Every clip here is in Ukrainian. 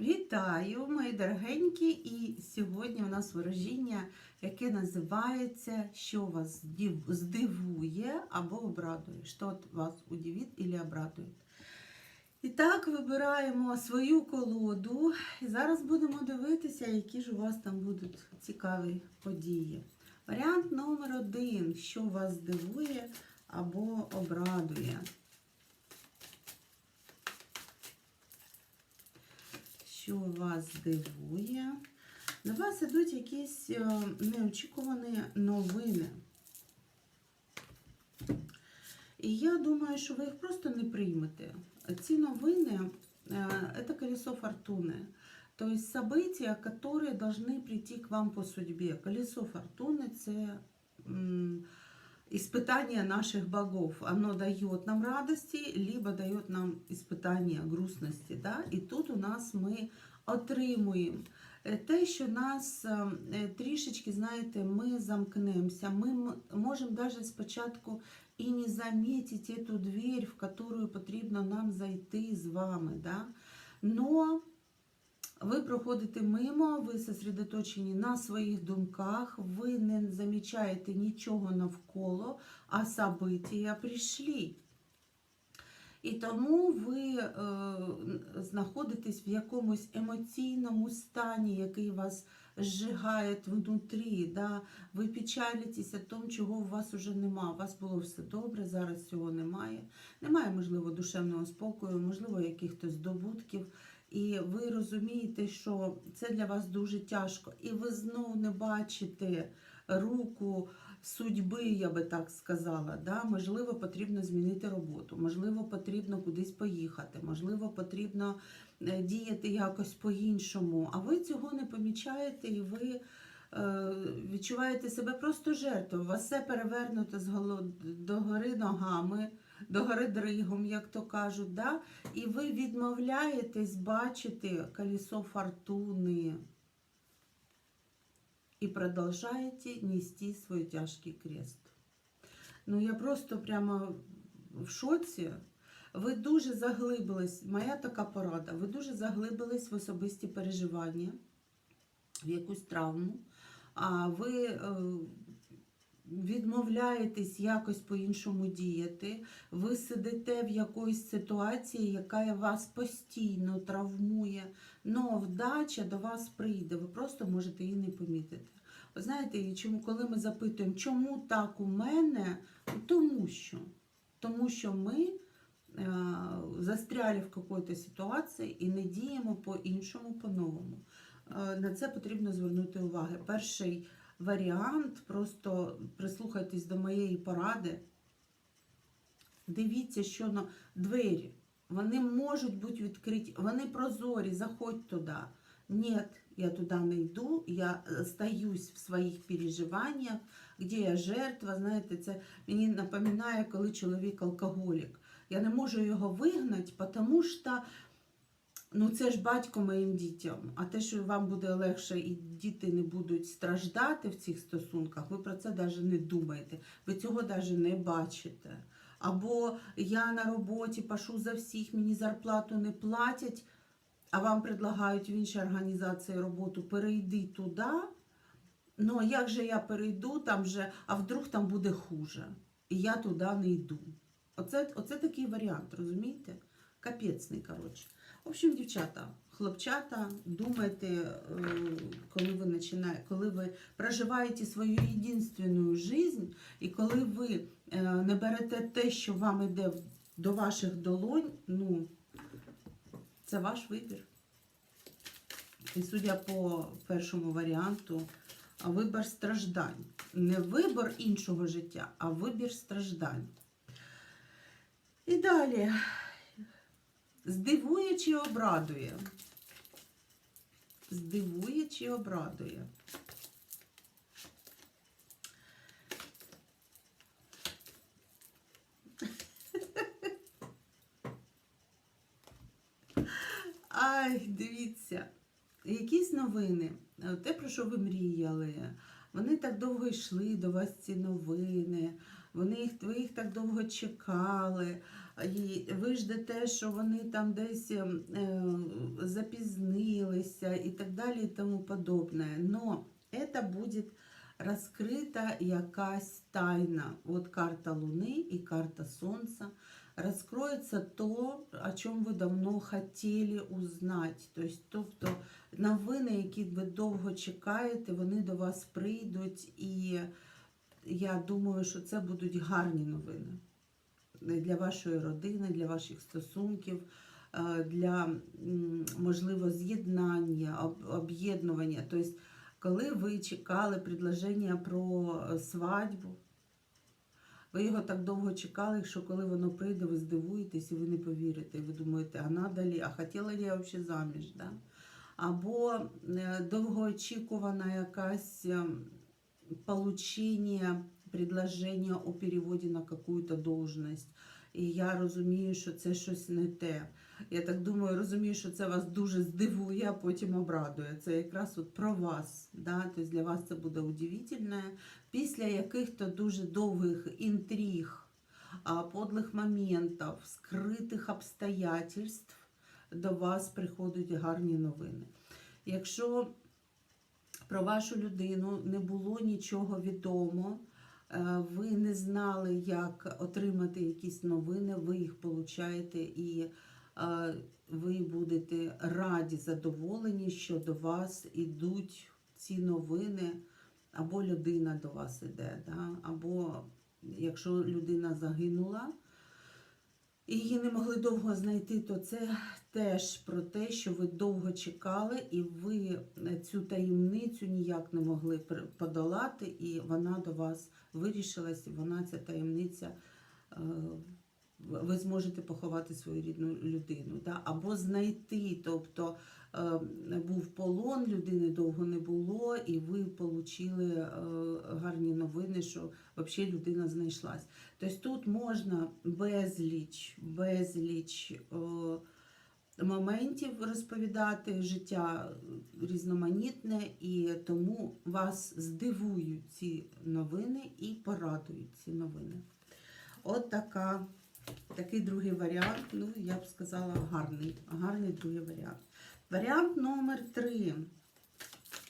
Вітаю, мої дорогенькі! І сьогодні у нас ворожіння, яке називається Що вас здивує або обрадує. Що вас удивить або обрадує. І так, вибираємо свою колоду. І зараз будемо дивитися, які ж у вас там будуть цікаві події. Варіант номер один. Що вас здивує або обрадує. що вас дивує. До вас ідуть якісь е, неочікувані новини. І я думаю, що ви їх просто не приймете. Ці новини е, це колесо фортуни. То есть события, которые должны прийти к вам по судьбе. Колесо фортуны – це м, испытание наших богов. Оно дает нам радости, либо дает нам испытание грустности. Да? І тут у нас ми отримуємо е, те, що нас е, е, трішечки, знаєте, ми замкнемося. Ми м- можемо навіть спочатку і не замітити эту дверь, в которую потрібно нам зайти з вами. Да? Но ви проходите мимо, ви сосредоточені на своїх думках, ви не замічаєте нічого навколо, а события прийшли. І тому ви е, знаходитесь в якомусь емоційному стані, який вас зжигає внутрі. Да? Ви печалитесь о тому, чого у вас уже нема. У вас було все добре, зараз цього немає. Немає, можливо, душевного спокою, можливо, якихось здобутків. І ви розумієте, що це для вас дуже тяжко. І ви знов не бачите руку судьби, я би так сказала. Да? Можливо, потрібно змінити роботу, можливо, потрібно кудись поїхати, можливо, потрібно е, діяти якось по-іншому. А ви цього не помічаєте і ви е, відчуваєте себе просто жертвою. Вас все перевернуто з голо- догори ногами, догори дригом, як то кажуть. Да? І ви відмовляєтесь бачити колесо фортуни і продовжуєте нести свій тяжкий крест. Ну, я просто прямо в шоці. Ви дуже заглибились, моя така порада, ви дуже заглибились в особисті переживання, в якусь травму, а ви е, відмовляєтесь якось по-іншому діяти, ви сидите в якоїсь ситуації, яка вас постійно травмує, але вдача до вас прийде, ви просто можете її не помітити. Знаєте, коли ми запитуємо, чому так у мене, тому що, тому що ми е, застряли в якоїсь ситуації і не діємо по-іншому, по-новому. Е, На це потрібно звернути увагу. Перший варіант, просто прислухайтесь до моєї поради. Дивіться, що на двері. Вони можуть бути відкриті, вони прозорі, заходь туди. Ні, я туди не йду, я остаюсь в своїх переживаннях, де я жертва. Знаєте, це мені напоминає, коли чоловік алкоголік. Я не можу його вигнати, тому що ну, це ж батько моїм дітям. А те, що вам буде легше і діти не будуть страждати в цих стосунках, ви про це навіть не думаєте, ви цього навіть не бачите. Або я на роботі пашу за всіх, мені зарплату не платять, а вам предлагають в іншій організації роботу, перейди туди. Ну, а як же я перейду, там же, а вдруг там буде хуже. І я туди не йду. Оце, оце такий варіант, розумієте? Капецний, коротше. В общем, дівчата, хлопчата, думайте, е, коли ви починаєте, коли ви проживаєте свою єдинственну жизнь, і коли ви е, не берете те, що вам іде до ваших долонь, ну, це ваш вибір. І судя по першому варіанту, вибір страждань. Не вибір іншого життя, а вибір страждань. І далі. Здивує чи обрадує? Здивує чи обрадує? Ай, дивіться, якісь новини, те, про що ви мріяли. Вони так довго йшли до вас ці новини, вони їх, ви їх так довго чекали. І ви ждете, що вони там десь е, запізнились. і так далі і тому подобне. Но это будет розкрита якась тайна. От карта Луни і карта Сонця. Раскроется то, о чому ви давно хотіли узнати. Тобто, тобто новини, які ви довго чекаєте, вони до вас прийдуть, і я думаю, що це будуть гарні новини для вашої родини, для ваших стосунків, е, для можливо з'єднання, об'єднування. Тобто, коли ви чекали предложення про е, свадьбу, ви його так довго чекали, що коли воно прийде, ви здивуєтесь і ви не повірите. І ви думаєте, а надо ли, а хотіла ли я взагалі заміж? Да? Або е, довгоочікувана якась е, получення предложення у переводі на какую-то должность. І я розумію, що це щось не те. Я так думаю, розумію, що це вас дуже здивує, а потім обрадує. Це якраз от про вас. Да? Тобто для вас це буде удивительне. Після яких-то дуже довгих інтриг, подлих моментів, скритих обстоятельств до вас приходять гарні новини. Якщо про вашу людину не було нічого відомо, е, ви не знали, як отримати якісь новини, ви їх получаєте і е, ви будете раді, задоволені, що до вас ідуть ці новини, або людина до вас іде, да? або якщо людина загинула. І її не могли довго знайти, то це теж про те, що ви довго чекали, і ви цю таємницю ніяк не могли подолати, і вона до вас вирішилась, і вона ця таємниця. Е, Ви зможете поховати свою рідну людину, да? або знайти, тобто е, був полон, людини довго не було, і ви отримали гарні новини, що взагалі людина знайшлась. Тобто тут можна безліч, безліч о, моментів розповідати, життя різноманітне, і тому вас здивують ці новини і порадують ці новини. От така, такий другий варіант, ну я б сказала, гарний, гарний другий варіант. Варіант номер три.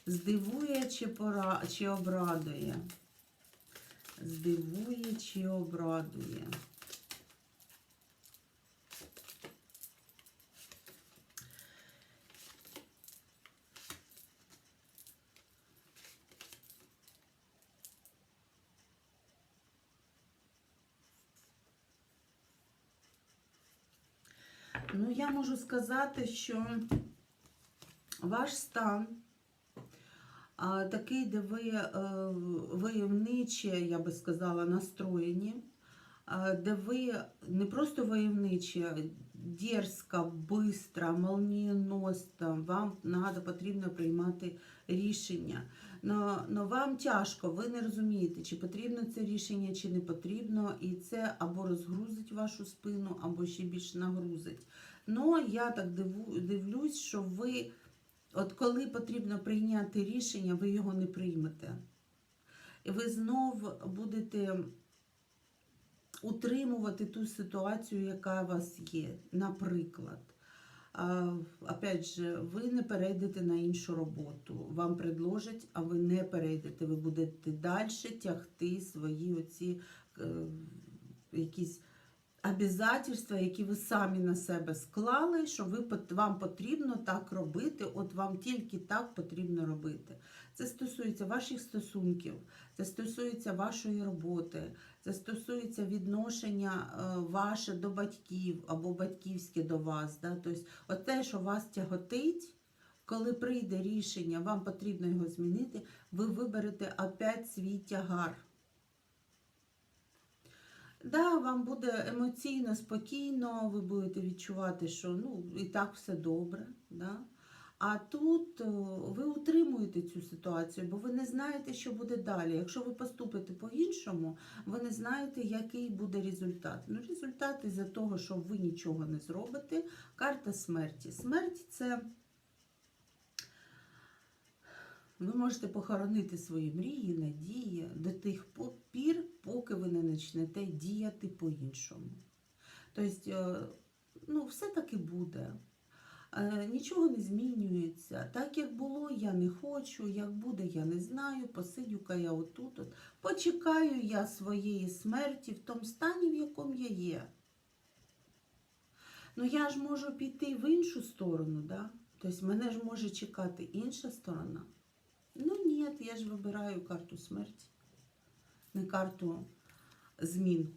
Здивує чи, пора, чи обрадує здивує чи обрадує. Ну, я можу сказати, що ваш стан такий, де ви е, войовниче, я би сказала, настроєні, де ви не просто войовниче, дерзко, бистро, молнієносно, вам надо, потрібно приймати рішення. Но, вам тяжко, ви не розумієте, чи потрібно це рішення, чи не потрібно, і це або розгрузить вашу спину, або ще більше нагрузить. Ну, я так дивлюсь, що ви. От коли потрібно прийняти рішення, ви його не приймете. І ви знов будете утримувати ту ситуацію, яка у вас є. Наприклад, опять же, ви не перейдете на іншу роботу. Вам предложать, а ви не перейдете. Ви будете далі тягти свої оці е, якісь обязательства, які ви самі на себе склали, що ви, вам потрібно так робити, от вам тільки так потрібно робити. Це стосується ваших стосунків, це стосується вашої роботи, це стосується відношення е, ваше до батьків або батьківське до вас. Да? Тобто, от те, що вас тяготить, коли прийде рішення, вам потрібно його змінити, ви виберете опять свій тягар. Да, вам буде емоційно спокійно, ви будете відчувати, що ну, і так все добре. Да? А тут ви утримуєте цю ситуацію, бо ви не знаєте, що буде далі. Якщо ви поступите по-іншому, ви не знаєте, який буде результат. Ну, результат із-за того, що ви нічого не зробите. Карта смерті. Смерть це. Ви можете похоронити свої мрії, надії до тих пір, поки ви не почнете діяти по-іншому. Тобто, е, ну, все таки буде. Е, Нічого не змінюється. Так як було, я не хочу, як буде, я не знаю. Посидю-ка я отут. От. Почекаю я своєї смерті в тому стані, в якому я є. Ну я ж можу піти в іншу сторону, да? тобто мене ж може чекати інша сторона. Ну ні, я ж вибираю карту смерті, не карту змін.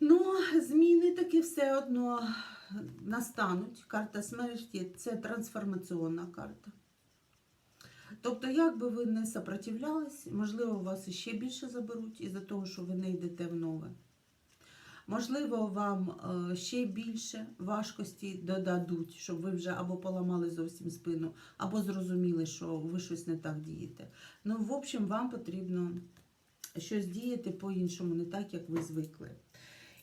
Ну, зміни таки все одно настануть. Карта смерті це трансформаційна карта. Тобто, як би ви не сопротивлялись, можливо, вас іще більше заберуть із-за того, що ви не йдете в нове. Можливо, вам е, ще більше важкості додадуть, щоб ви вже або поламали зовсім спину, або зрозуміли, що ви щось не так дієте. Ну, в общем, вам потрібно щось діяти по-іншому, не так, як ви звикли.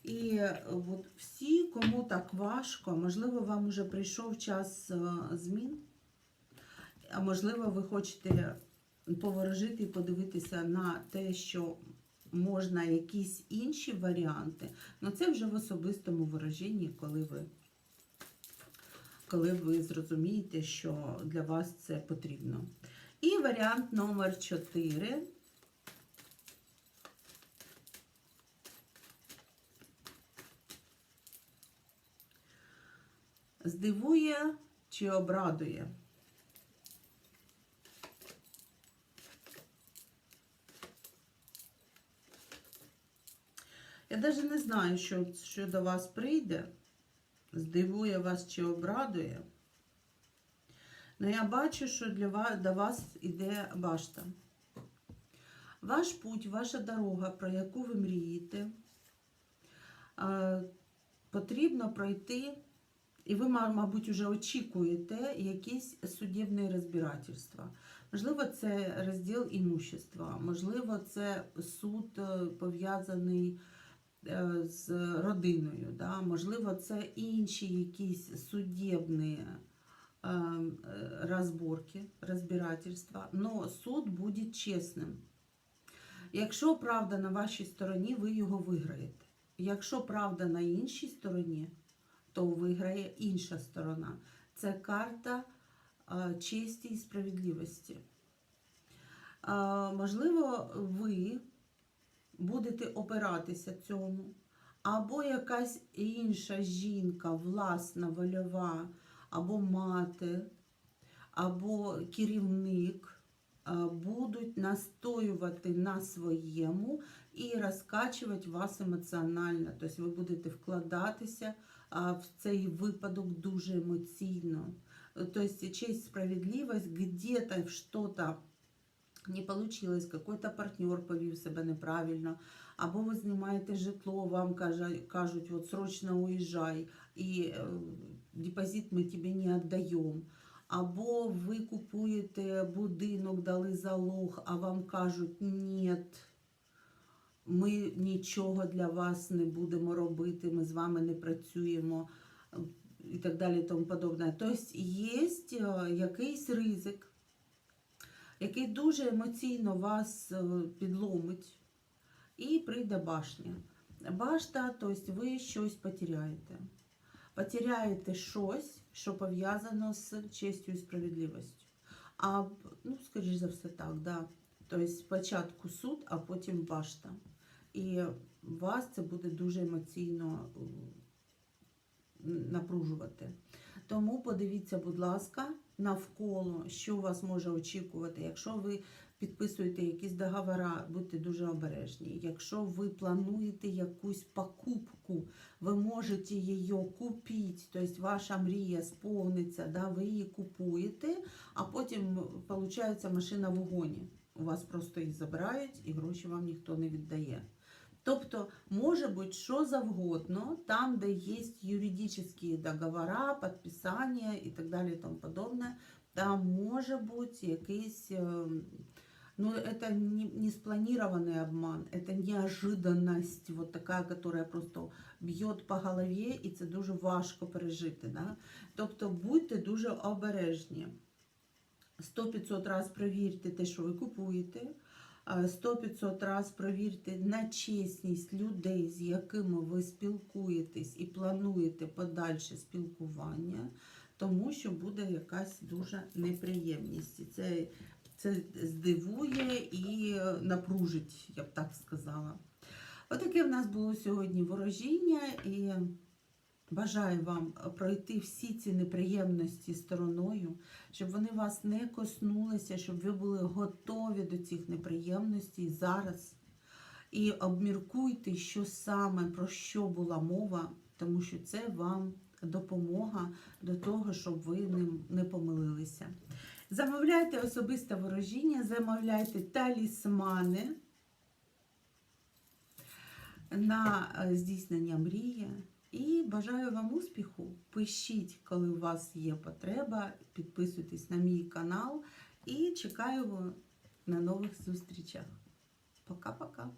І е, от всі, кому так важко, можливо, вам вже прийшов час е, змін, а можливо, ви хочете поворожити і подивитися на те, що можна якісь інші варіанти. Ну це вже в особистому вираженні, коли ви, коли ви зрозумієте, що для вас це потрібно. І варіант номер 4. Здивує чи обрадує? Я навіть не знаю, що, що до вас прийде, здивує вас чи обрадує. Але я бачу, що для вас, до вас іде башта. Ваш путь, ваша дорога, про яку ви мрієте, потрібно пройти, і ви, ма- мабуть, вже очікуєте якісь судебні розбирательства. Можливо, це розділ імущества, можливо, це суд е, пов'язаний е, з родиною, да? можливо, це інші якісь судебні е, розборки, розбирательства, но суд буде чесним. Якщо правда на вашій стороні, ви його виграєте. Якщо правда на іншій стороні, то виграє інша сторона. Це карта честі і справедливості. Можливо, ви будете опиратися цьому, або якась інша жінка, власна, вольова, або мати, або керівник будуть настоювати на своєму і розкачувати вас емоціонально. Тобто ви будете вкладатися в цей випадок дуже емоційно. Тобто честь, справедливость, где-то что-то не получилось, какой-то партнер повів себе неправильно, або ви знімаєте житло, вам кажуть, от срочно уїжджай, і е, депозит ми тобі не віддаємо. Або ви купуєте будинок, дали залог, а вам кажуть, ні, ми нічого для вас не будемо робити, ми з вами не працюємо і так далі, тому подобне. Тобто є е, якийсь ризик, який дуже емоційно вас е, підломить, і прийде башня. Башта, тобто ви щось потеряєте. Потеряєте щось, що пов'язано з честю і справедливістю. А, ну, скоріш за все так, да. Тобто спочатку суд, а потім башта. І вас це буде дуже емоційно напружувати. Тому подивіться, будь ласка, навколо, що вас може очікувати. Якщо ви підписуєте якісь договори, будьте дуже обережні. Якщо ви плануєте якусь покупку, ви можете її купити, тобто ваша мрія сповниться, да, ви її купуєте, а потім виходить машина в угоні. У вас просто їх забирають і гроші вам ніхто не віддає. Тобто може бути що завгодно, там, де є юридичні договори, підписання і так далі і тому подобне, там може бути якийсь, е, ну, это не, не спланированный обман, это неожиданность, вот такая, которая просто б'є по голові, і це дуже важко пережити. Да? Тобто будьте дуже обережні. 100-500 разів перевірте те, що ви купуєте. 100-500 раз провірте на чесність людей, з якими ви спілкуєтесь і плануєте подальше спілкування, тому що буде якась дуже неприємність. Це, це здивує і напружить, я б так сказала. Отаке в нас було сьогодні ворожіння, і бажаю вам пройти всі ці неприємності стороною, щоб вони вас не коснулися, щоб ви були готові до цих неприємностей зараз. І обміркуйте, що саме про що була мова, тому що це вам допомога до того, щоб ви не, не помилилися. Замовляйте особисте ворожіння, замовляйте талісмани на е, здійснення мрії. І бажаю вам успіху. Пишіть, коли у вас є потреба, підписуйтесь на мій канал і чекаю на нових зустрічах. Пока-пока.